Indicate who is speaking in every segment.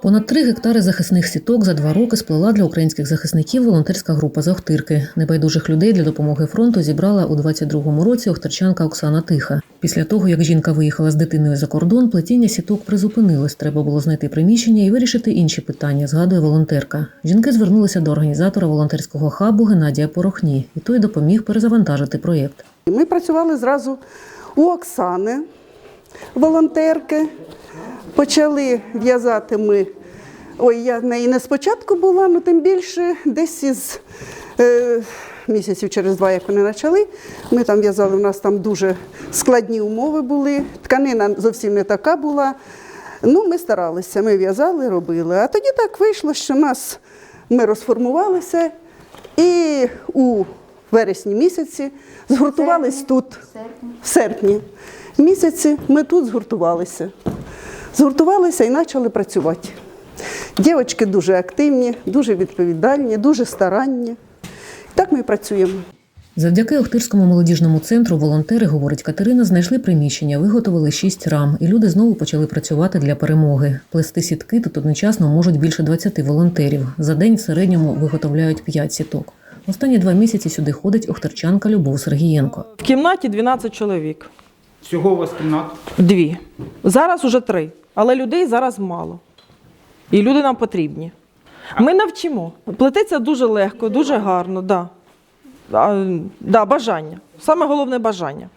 Speaker 1: Понад три гектари захисних сіток за два роки сплела для українських захисників волонтерська група з Охтирки. Небайдужих людей для допомоги фронту зібрала у 22-му році охтирчанка Оксана Тиха. Після того, як жінка виїхала з дитиною за кордон, плетіння сіток призупинилось. Треба було знайти приміщення і вирішити інші питання, згадує волонтерка. Жінки звернулися до організатора волонтерського хабу Геннадія Порохні, і той допоміг перезавантажити проєкт.
Speaker 2: Ми працювали зразу у Оксани, волонтерки. Почали в'язати ми. Ой, я в неї не спочатку була, але тим більше десь із е, місяців через два, як вони почали. Ми там в'язали, у нас там дуже складні умови були. Тканина зовсім не така була. Ну, ми старалися, ми в'язали, робили. А тоді так вийшло, що нас ми розформувалися і у вересні місяці згуртувались тут, в серпні місяці ми тут згуртувалися. Згуртувалися і почали працювати. Дівчатки дуже активні, дуже відповідальні, дуже старанні. Так ми і працюємо.
Speaker 1: Завдяки Охтирському молодіжному центру волонтери, говорить Катерина, знайшли приміщення, виготовили шість рам, і люди знову почали працювати для перемоги. Плести сітки тут одночасно можуть більше 20 волонтерів. За день в середньому виготовляють 5 сіток. Останні два місяці сюди ходить охтирчанка Любов Сергієнко.
Speaker 3: В кімнаті 12 чоловік.
Speaker 4: Всього у вас кімнат?
Speaker 3: Дві. Зараз уже три. Але людей зараз мало. І люди нам потрібні. Ми навчимо. Плететься дуже легко, дуже гарно, да. А, да, бажання. Саме головне бажання.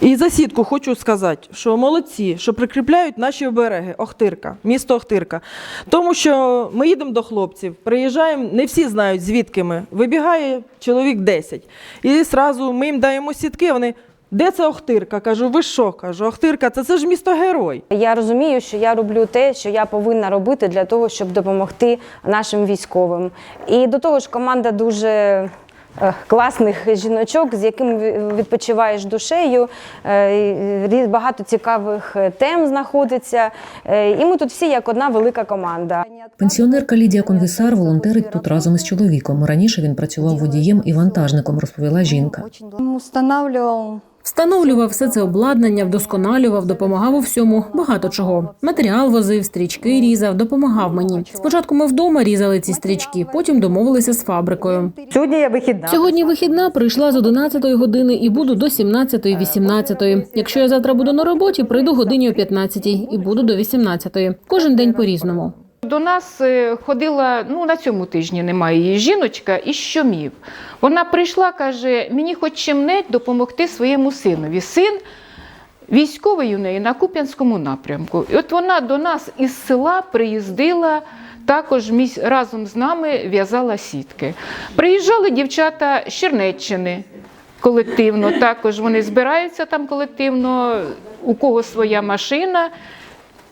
Speaker 3: І за сітку хочу сказати, що молодці, що прикріпляють наші обереги, Охтирка, місто Охтирка. Тому що ми їдемо до хлопців, приїжджаємо, не всі знають, звідки ми. Вибігає чоловік 10. І одразу ми їм даємо сітки, вони. Де це Охтирка? Кажу, ви що? Кажу, Охтирка, це, це ж місто герой.
Speaker 5: Я розумію, що я роблю те, що я повинна робити для того, щоб допомогти нашим військовим. І до того ж, команда дуже е, класних жіночок, з якими відпочиваєш душею. Е, різ- Багато цікавих е, тем знаходиться. І ми тут всі як одна велика команда.
Speaker 1: Пенсіонерка Лідія Конвісар волонтерить тут разом із чоловіком. Раніше він працював водієм і вантажником, розповіла жінка.
Speaker 6: Устанавливал
Speaker 7: Встановлював все це обладнання, вдосконалював, допомагав у всьому, багато чого. Матеріал возив, стрічки різав, допомагав мені. Спочатку ми вдома різали ці стрічки, потім домовилися з фабрикою.
Speaker 8: Сьогодні я вихідна.
Speaker 7: Сьогодні вихідна прийшла з 11 години і буду до 17-18. Якщо я завтра буду на роботі, прийду годині о 15 і буду до 18. Кожен день по-різному.
Speaker 9: До нас е, ходила, ну на цьому тижні немає її жіночка із щомів. Вона прийшла, каже, мені хоч чим-небудь допомогти своєму синові. Син військовий у неї на Куп'янському напрямку. І от вона до нас із села приїздила. Також разом з нами в'язала сітки. Приїжджали дівчата з Чернеччини колективно. Також вони збираються там колективно, у кого своя машина.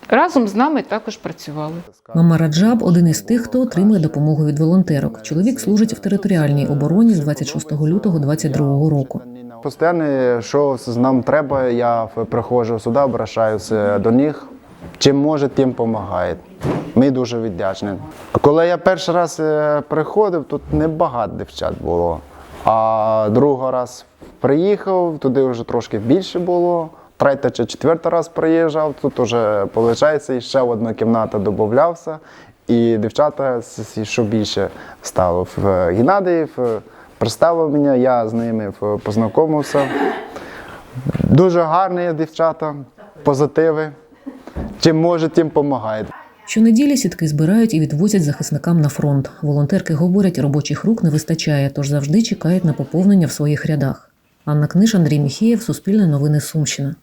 Speaker 9: Разом з нами також працювали.
Speaker 1: Мама Раджаб один із тих, хто отримує допомогу від волонтерок. Чоловік служить в територіальній обороні з 26 лютого 22 року.
Speaker 10: Постійно, що нам треба, я приходжу сюди, обращаюся до них. Чим може, тим допомагає. Ми дуже вдячні. Коли я перший раз е, приходив, тут небагато дівчат було. А другий раз приїхав, туди вже трошки більше було. Третій чи четвертий раз приїжджав, тут вже, виходить, ще одна кімната додавався. І дівчата що більше стало. В Геннадій в- представив мене, я з ними познайомився. Дуже гарні дівчата, позитиви. Чим може, тим допомагає.
Speaker 1: Щонеділі сітки збирають і відвозять захисникам на фронт. Волонтерки говорять, робочих рук не вистачає, тож завжди чекають на поповнення в своїх рядах. Анна Книж, Андрій Міхієв, Суспільне новини Сумщина.